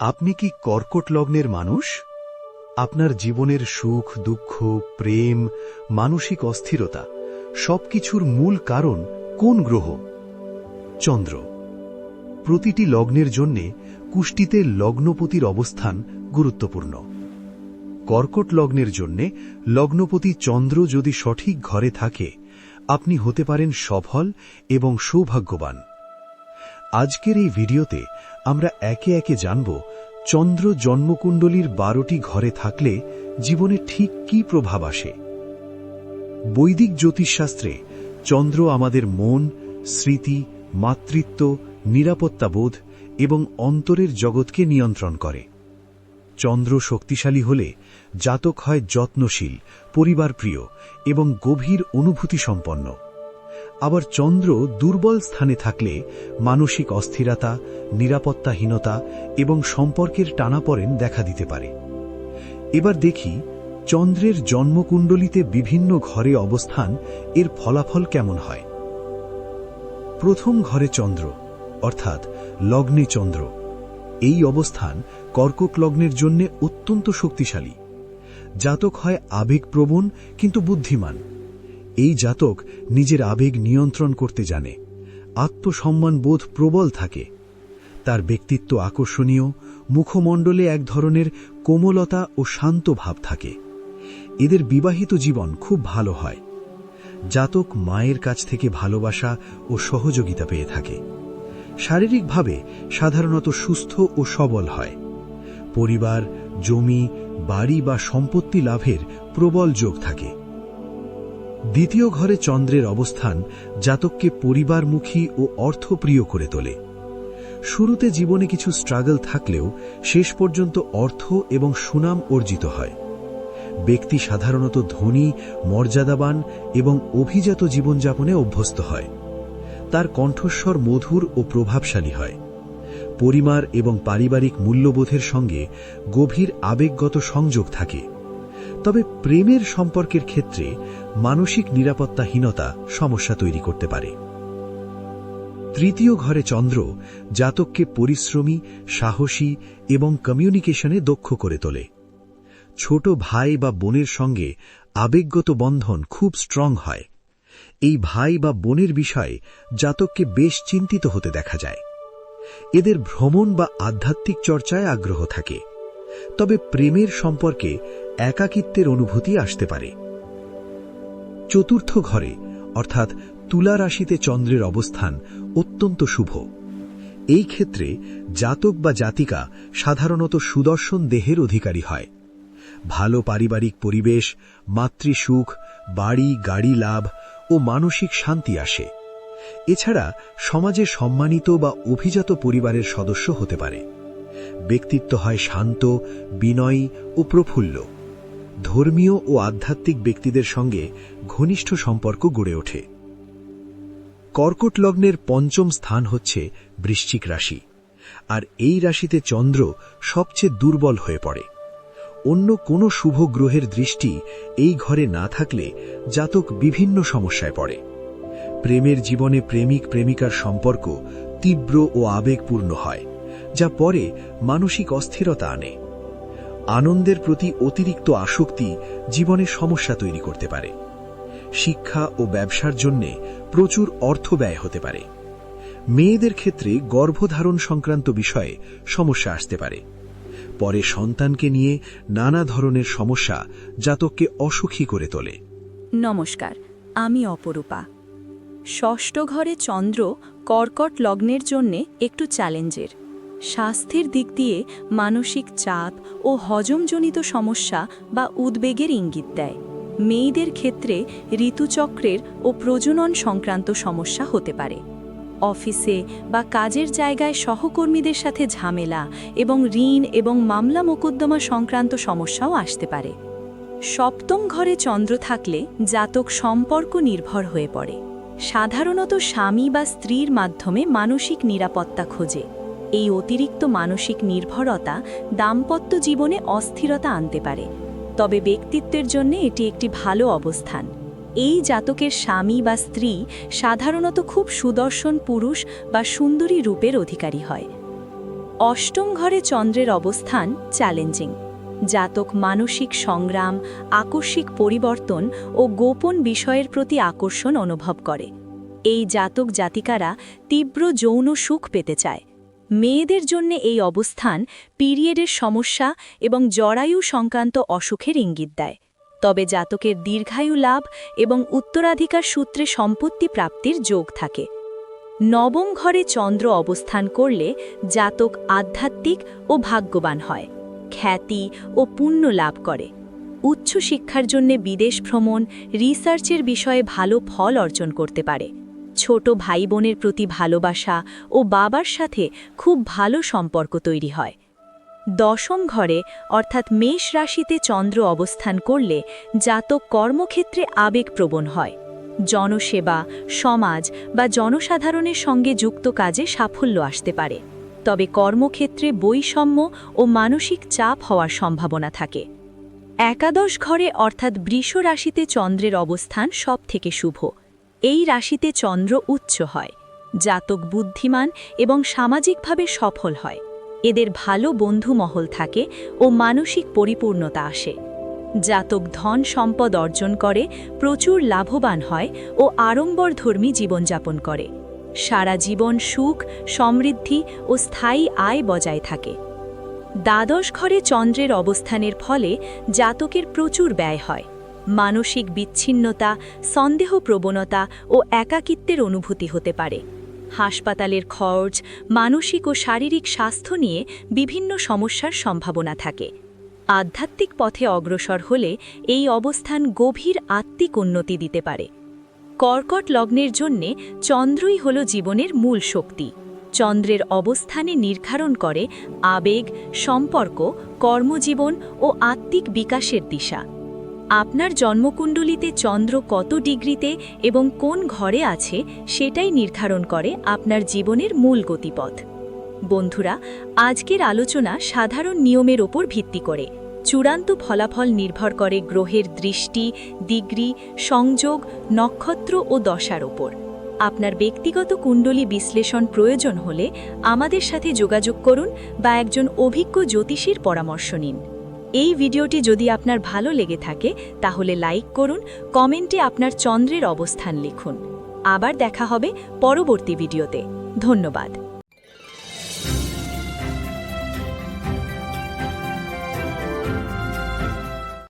আপনি কি কর্কট লগ্নের মানুষ? আপনার জীবনের সুখ, দুঃখ, প্রেম, মানসিক অস্থিরতা সবকিছুর মূল কারণ কোন গ্রহ? চন্দ্র। প্রতিটি লগ্নের জন্যে কুষ্টিতে লগ্নপতির অবস্থান গুরুত্বপূর্ণ। কর্কট লগ্নের জন্যে লগ্নপতি চন্দ্র যদি সঠিক ঘরে থাকে, আপনি হতে পারেন সফল এবং সৌভাগ্যবান। আজকের এই ভিডিওতে আমরা একে একে জানব চন্দ্র জন্মকুণ্ডলীর বারোটি ঘরে থাকলে জীবনে ঠিক কি প্রভাব আসে? বৈদিক জ্যোতিষশাস্ত্রে চন্দ্র আমাদের মন, স্মৃতি, মাতৃত্ব, নিরাপত্তাবোধ এবং অন্তরের জগৎকে নিয়ন্ত্রণ করে। চন্দ্র শক্তিশালী হলে জাতক হয় যত্নশীল, পরিবারপ্রিয় এবং গভীর অনুভূতি সম্পন্ন আবার চন্দ্র দুর্বল স্থানে থাকলে মানসিক অস্থিরতা, নিরাপত্তাহীনতা এবং সম্পর্কের টানাপড়েন দেখা দিতে পারে। এবার দেখি চন্দ্রের জন্মকুণ্ডলিতে বিভিন্ন ঘরে অবস্থান এর ফলাফল কেমন হয়। প্রথম ঘরে চন্দ্র, অর্থাৎ লগ্নে চন্দ্র। এই অবস্থান কর্কট লগ্নের জন্য অত্যন্ত শক্তিশালী। জাতক হয় আবেগপ্রবণ কিন্তু বুদ্ধিমান। এই জাতক নিজের আবেগ নিয়ন্ত্রণ করতে জানে, আত্মসম্মান বোধ প্রবল থাকে। তার ব্যক্তিত্ব আকর্ষণীয়, মুখমণ্ডলে এক ধরনের কোমলতা ও শান্ত ভাব থাকে। এদের বিবাহিত জীবন খুব ভালো হয়। জাতক মায়ের কাছ থেকে ভালোবাসা ও সহযোগিতা পেয়ে থাকে। শারীরিকভাবে সাধারণত সুস্থ ও সবল হয়। পরিবার, জমি, বাড়ি বা সম্পত্তি লাভের প্রবল যোগ থাকে। দ্বিতীয় ঘরে চন্দ্রের অবস্থান জাতককে পরিবারমুখী ও অর্থপ্রিয় করে তোলে। শুরুতে জীবনে কিছু স্ট্রাগল থাকলেও শেষ পর্যন্ত অর্থ এবং সুনাম অর্জিত হয়। ব্যক্তি সাধারণত ধনী, মর্যাদাবান এবং অভিজাত জীবনযাপনে অভ্যস্ত হয়। তার কণ্ঠস্বর মধুর ও প্রভাবশালী হয়। পরিমার এবং পারিবারিক মূল্যবোধের সঙ্গে গভীর আবেগগত সংযোগ থাকে। তবে প্রেমের সম্পর্কের ক্ষেত্রে মানসিক নিরাপত্তাহীনতা সমস্যা তৈরি করতে পারে। তৃতীয় ঘরে চন্দ্র জাতককে পরিশ্রমী, সাহসী এবং কমিউনিকেশনে দক্ষ করে তোলে। ছোট ভাই বা বোনের সঙ্গে আবেগগত বন্ধন খুব স্ট্রং হয়। এই ভাই বা বোনের বিষয়ে জাতককে বেশ চিন্তিত হতে দেখা যায়। এদের ভ্রমণ বা আধ্যাত্মিক চর্চায় আগ্রহ থাকে। তবে প্রেমের সম্পর্কে একাকিত্বের অনুভূতি আসতে পারে। চতুর্থ ঘরে, অর্থাৎ তুলা রাশিতে চন্দ্রের অবস্থান অত্যন্ত শুভ। এই ক্ষেত্রে জাতক বা জাতিকা সাধারণত সুদর্শন দেহের অধিকারী হয়। ভালো পারিবারিক পরিবেশ মাতৃসুখ বাড়ি, গাড়ি লাভ ও মানসিক শান্তি আসে। এছাড়া সমাজে সম্মানিত বা অভিজাত পরিবারের সদস্য হতে পারে। ব্যক্তিত্ব হয় শান্ত, বিনয়ী ও প্রফুল্ল। ধর্মীয় ও আধ্যাত্মিক ব্যক্তিদের সঙ্গে ঘনিষ্ঠ সম্পর্ক গড়ে ওঠে। কর্কট লগ্নের পঞ্চম স্থান হচ্ছে বৃশ্চিক রাশি, আর এই রাশিতে চন্দ্র সবচেয়ে দুর্বল হয়ে পড়ে। অন্য কোনো শুভ গ্রহের দৃষ্টি এই ঘরে না থাকলে জাতক বিভিন্ন সমস্যায় পড়ে। প্রেমের জীবনে প্রেমিক প্রেমিকার সম্পর্ক তীব্র ও আবেগপূর্ণ হয়। যা পরে মানসিক অস্থিরতা আনে। আনন্দের প্রতি অতিরিক্ত আসক্তি জীবনে সমস্যা তৈরি করতে পারে। শিক্ষা ও ব্যবসার জন্য প্রচুর অর্থ ব্যয় হতে পারে। মেয়েদের ক্ষেত্রে গর্ভধারণ সংক্রান্ত বিষয়ে সমস্যা আসতে পারে। পরে সন্তানকে নিয়ে নানা ধরনের সমস্যা জাতককে অসুখী করে তোলে। নমস্কার, আমি অপরূপা। ষষ্ঠ ঘরে চন্দ্র কর্কট লগ্নের জন্যে একটু চ্যালেঞ্জের। স্বাস্থ্যের দিক দিয়ে মানসিক চাপ ও হজমজনিত সমস্যা বা উদ্বেগের ইঙ্গিত দেয়। মেয়েদের ক্ষেত্রে ঋতুচক্রের ও প্রজনন সংক্রান্ত সমস্যা হতে পারে। অফিসে বা কাজের জায়গায় সহকর্মীদের সাথে ঝামেলা এবং ঋণ এবং মামলা মোকদ্দমা সংক্রান্ত সমস্যাও আসতে পারে। সপ্তম ঘরে চন্দ্র থাকলে জাতক সম্পর্ক নির্ভর হয়ে পড়ে। সাধারণত স্বামী বা স্ত্রীর মাধ্যমে মানসিক নিরাপত্তা খোঁজে। এই অতিরিক্ত মানসিক নির্ভরতা দাম্পত্য জীবনে অস্থিরতা আনতে পারে। তবে ব্যক্তিত্বের জন্য এটি একটি ভালো অবস্থান। এই জাতকের স্বামী বা স্ত্রী সাধারণত খুব সুদর্শন পুরুষ বা সুন্দরী রূপের অধিকারী হয়। অষ্টম ঘরে চন্দ্রের অবস্থান চ্যালেঞ্জিং। জাতক মানসিক সংগ্রাম, আকস্মিক পরিবর্তন ও গোপন বিষয়ের প্রতি আকর্ষণ অনুভব করে। এই জাতক জাতিকারা তীব্র যৌন সুখ পেতে চায়। মেয়েদের জন্য এই অবস্থান পিরিয়ডের সমস্যা এবং জরায়ু সংক্রান্ত অসুখের ইঙ্গিত দেয়। তবে জাতকের দীর্ঘায়ু লাভ এবং উত্তরাধিকার সূত্রে সম্পত্তি প্রাপ্তির যোগ থাকে। নবম ঘরে চন্দ্র অবস্থান করলে জাতক আধ্যাত্মিক ও ভাগ্যবান হয়, খ্যাতি ও পুণ্য লাভ করে। উচ্চ শিক্ষার জন্য বিদেশ ভ্রমণ, রিসার্চের বিষয়ে ভালো ফল অর্জন করতে পারে। ছোট ভাই বোনের প্রতি ভালোবাসা ও বাবার সাথে খুব ভালো সম্পর্ক তৈরি হয়। দশম ঘরে, অর্থাৎ মেষ রাশিতে চন্দ্র অবস্থান করলে জাতক কর্মক্ষেত্রে আবেগপ্রবণ হয়। জনসেবা, সমাজ বা জনসাধারণের সঙ্গে যুক্ত কাজে সাফল্য আসতে পারে। তবে কর্মক্ষেত্রে বৈষম্য ও মানসিক চাপ হওয়ার সম্ভাবনা থাকে। একাদশ ঘরে, অর্থাৎ বৃষ রাশিতে চন্দ্রের অবস্থান সব থেকে শুভ। এই রাশিতে চন্দ্র উচ্চ হয়, জাতক বুদ্ধিমান এবং সামাজিকভাবে সফল হয়। এদের ভালো বন্ধু মহল থাকে ও মানসিক পরিপূর্ণতা আসে। জাতক ধন সম্পদ অর্জন করে, প্রচুর লাভবান হয় ও আড়ম্বরধর্মী জীবনযাপন করে। সারা জীবন সুখ, সমৃদ্ধি ও স্থায়ী আয় বজায় থাকে। দ্বাদশ ঘরে চন্দ্রের অবস্থানের ফলে জাতকের প্রচুর ব্যয় হয়। মানসিক বিচ্ছিন্নতা সন্দেহ প্রবণতা ও একাকিত্বের অনুভূতি হতে পারে। হাসপাতালের খরচ, মানসিক ও শারীরিক স্বাস্থ্য নিয়ে বিভিন্ন সমস্যার সম্ভাবনা থাকে। আধ্যাত্মিক পথে অগ্রসর হলে এই অবস্থান গভীর আত্মিক উন্নতি দিতে পারে। কর্কট লগ্নের জন্যে চন্দ্রই হল জীবনের মূল শক্তি। চন্দ্রের অবস্থানে নির্ধারণ করে আবেগ, সম্পর্ক, কর্মজীবন ও আত্মিক বিকাশের দিশা। আপনার জন্মকুণ্ডলিতে চন্দ্র কত ডিগ্রিতে এবং কোন ঘরে আছে সেটাই নির্ধারণ করে আপনার জীবনের মূল গতিপথ। বন্ধুরা, আজকের আলোচনা সাধারণ নিয়মের ওপর ভিত্তি করে। চূড়ান্ত ফলাফল নির্ভর করে গ্রহের দৃষ্টি, ডিগ্রি, সংযোগ, নক্ষত্র ও দশার ওপর। আপনার ব্যক্তিগত কুণ্ডলী বিশ্লেষণ প্রয়োজন হলে আমাদের সাথে যোগাযোগ করুন বা একজন অভিজ্ঞ জ্যোতিষীর পরামর্শ নিন। এই ভিডিওটি যদি আপনার ভালো লেগে থাকে, তাহলে লাইক করুন, কমেন্টে আপনার চন্দ্রের অবস্থান লিখুন। আবার দেখা হবে পরবর্তী ভিডিওতে। ধন্যবাদ।